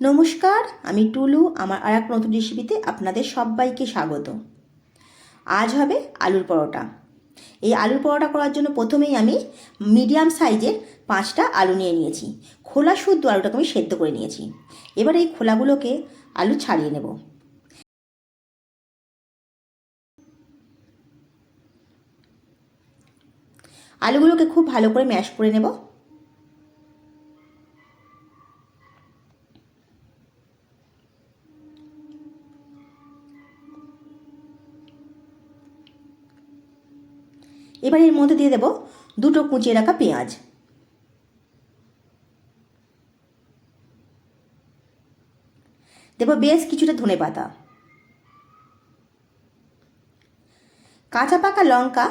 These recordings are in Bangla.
নমস্কার, আমি টুলু, আমার আর এক নতুন রেসিপিতে আপনাদের সবাইকে স্বাগত। আজ হবে আলুর পরোটা। এই আলুর পরোটা করার জন্য প্রথমেই আমি মিডিয়াম সাইজের পাঁচটা আলু নিয়ে নিয়েছি। খোলা শুদ্ধ আলুটাকে আমি সেদ্ধ করে নিয়েছি। এবার এই খোলাগুলোকে আলু ছাড়িয়ে নেব। আলুগুলোকে খুব ভালো করে ম্যাশ করে নেব। এবার এর মধ্যে দিয়ে দেব দুটো কুচিয়ে রাখা পেঁয়াজ। দেব বেশ কিছুটা ধনে পাতা কাঁচা পাকা লঙ্কা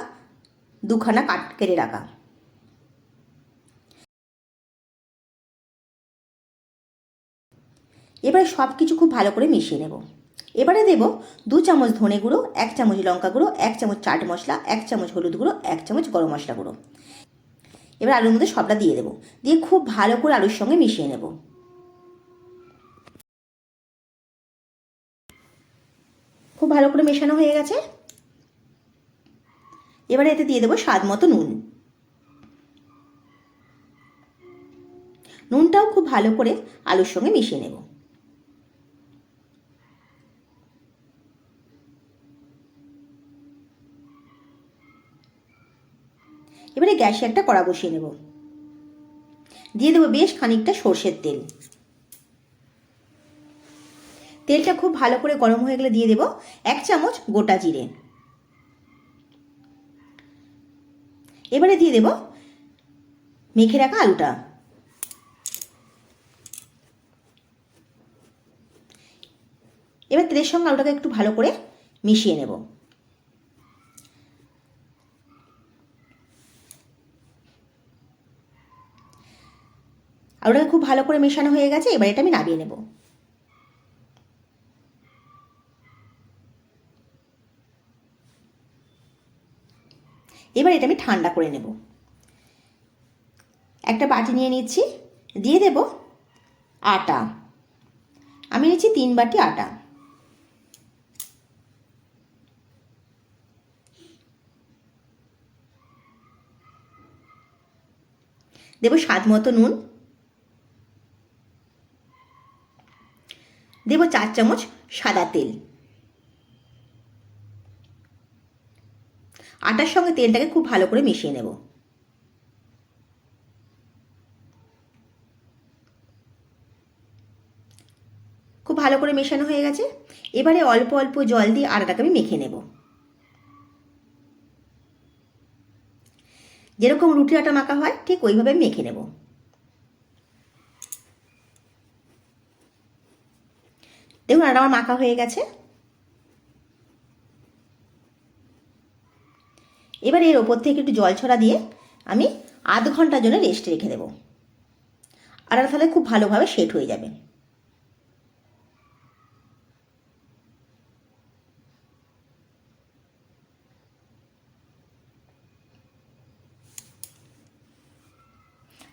দুখানা কাট কেটে রাখা। এবারে সব কিছু খুব ভালো করে মিশিয়ে নেব। এবারে দেব দু চামচ ধনে গুঁড়ো, এক চামচ লঙ্কা গুঁড়ো, এক চামচ চাট মশলা, এক চামচ হলুদ গুঁড়ো, এক চামচ গরম মশলা গুঁড়ো। এবার আলুর মধ্যে সবটা দিয়ে দেবো। দিয়ে খুব ভালো করে আলুর সঙ্গে মিশিয়ে নেব। খুব ভালো করে মেশানো হয়ে গেছে। এবারে এতে দিয়ে দেবো স্বাদ মতো নুন। নুনটাও খুব ভালো করে আলুর সঙ্গে মিশিয়ে নেব। এবারে গ্যাসে একটা কড়া বসিয়ে নেব। দিয়ে দেবো বেশ খানিকটা সর্ষের তেল। তেলটা খুব ভালো করে গরম হয়ে গেলে দিয়ে দেব এক চামচ গোটা জিরে। এবারে দিয়ে দেব মেখে রাখা আলুটা। এবার তেলের সঙ্গে আলুটাকে একটু ভালো করে মিশিয়ে নেব আলুটাকে খুব ভালো করে মেশানো হয়ে গেছে, এবার এটা আমি নামিয়ে নেব। এবার এটা আমি ঠান্ডা করে নেব। একটা বাটি নিয়ে নিচ্ছি, দিয়ে দেব আটা। আমি নিচ্ছি তিন বাটি আটা। দেব স্বাদ মতো নুন। দেব চার চামচ সাদা তেল। আটার সঙ্গে তেলটাকে খুব ভালো করে মিশিয়ে নেব। খুব ভালো করে মেশানো হয়ে গেছে। এবারে অল্প অল্প জল দিয়ে আটাটাকে আমি মেখে নেব। যেরকম রুটি আটা মাখা হয়, ঠিক ওইভাবে মেখে নেব। দেখুন, আর আমার মাখা হয়ে গেছে। এবার এর ওপর থেকে একটু জল ছড়া দিয়ে আমি আধ ঘণ্টার জন্য রেস্টে রেখে দেবো। আর তাহলে খুব ভালোভাবে সেট হয়ে যাবে।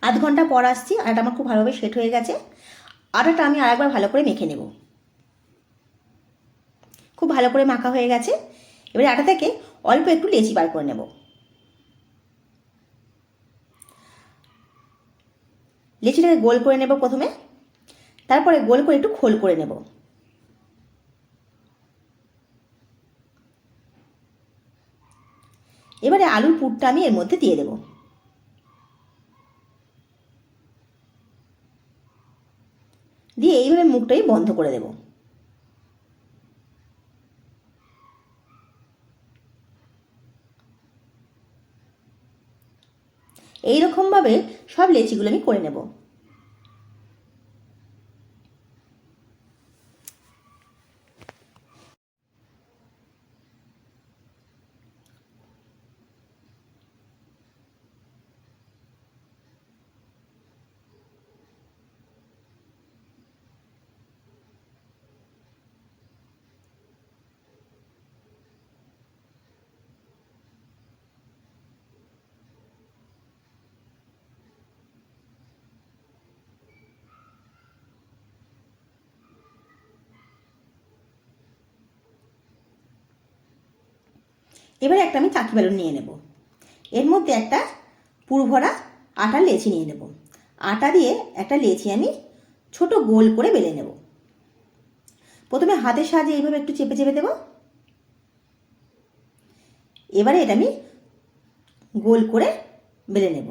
আধ ঘণ্টা পর আসছি আটা আমার খুব ভালোভাবে সেট হয়ে গেছে। আটাটা আমি আরেকবার ভালো করে মেখে নেব। খুব ভালো করে মাখা হয়ে গেছে। এবারে আটা থেকে অল্প একটু লেচি বার করে নেব। লেচিটাকে গোল করে নেব প্রথমে। তারপরে গোল করে একটু খোল করে নেব। এবারে আলুর পুরটা আমি এর মধ্যে দিয়ে দেব। দিয়ে এইভাবে মুখটাই বন্ধ করে দেবো। এইরকমভাবে সব লেচিগুলো আমি করে নেব। এবারে একটা আমি চাকি বেলুন নিয়ে নেব। এর মধ্যে একটা পুরভরা আটা লেচি নিয়ে নেব। আটা দিয়ে একটা লেচি আমি ছোট গোল করে বেলে নেব। প্রথমে হাতের সাহায্যে এইভাবে একটু চেপে চেপে দেব। এবারে এটা আমি গোল করে বেলে নেব।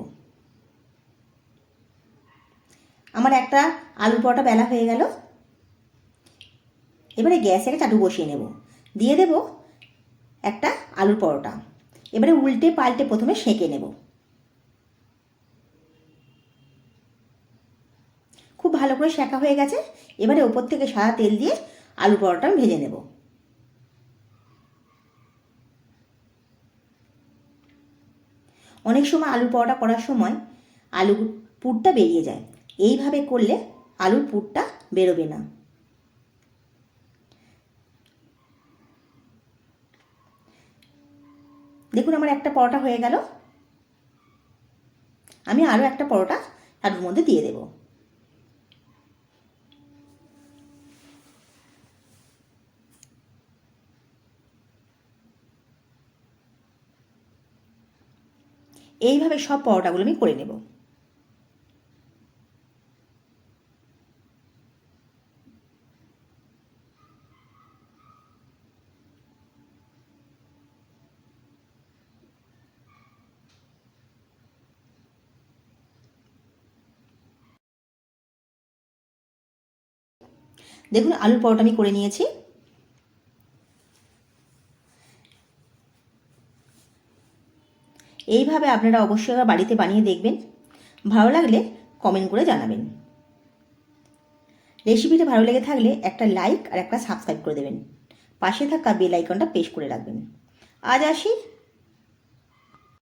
আমার একটা আলু পরোটা বেলা হয়ে গেল। এবারে গ্যাসে একটা চাটু বসিয়ে নেব। দিয়ে দেব একটা আলুর পরোটা। এবারে উল্টে পাল্টে প্রথমে সেঁকে নেব। খুব ভালো করে সেঁকা হয়ে গেছে। এবারে ওপর থেকে সাদা তেল দিয়ে আলু পরোটা আমি ভেজে নেব। অনেক সময় আলুর পরোটা করার সময় আলু পুরটা বেরিয়ে যায়। এইভাবে করলে আলুর পুরটা বেরোবে না। দেখুন আমার একটা পরোটা হয়ে গেল। আমি আরও একটা পরোটা আলুর মধ্যে দিয়ে দেব। এইভাবে সব পরোটাগুলো আমি করে নেব। দেখুন, আলুর পরোটা আমি করে নিয়েছি। এইভাবে আপনারা অবশ্যই আবার বাড়িতে বানিয়ে দেখবেন। ভালো লাগলে কমেন্ট করে জানাবেন। রেসিপিটা ভালো লেগে থাকলে একটা লাইক আর একটা সাবস্ক্রাইব করে দেবেন। পাশে থাকা বেল আইকনটা করে রাখবেন। আজ আসি।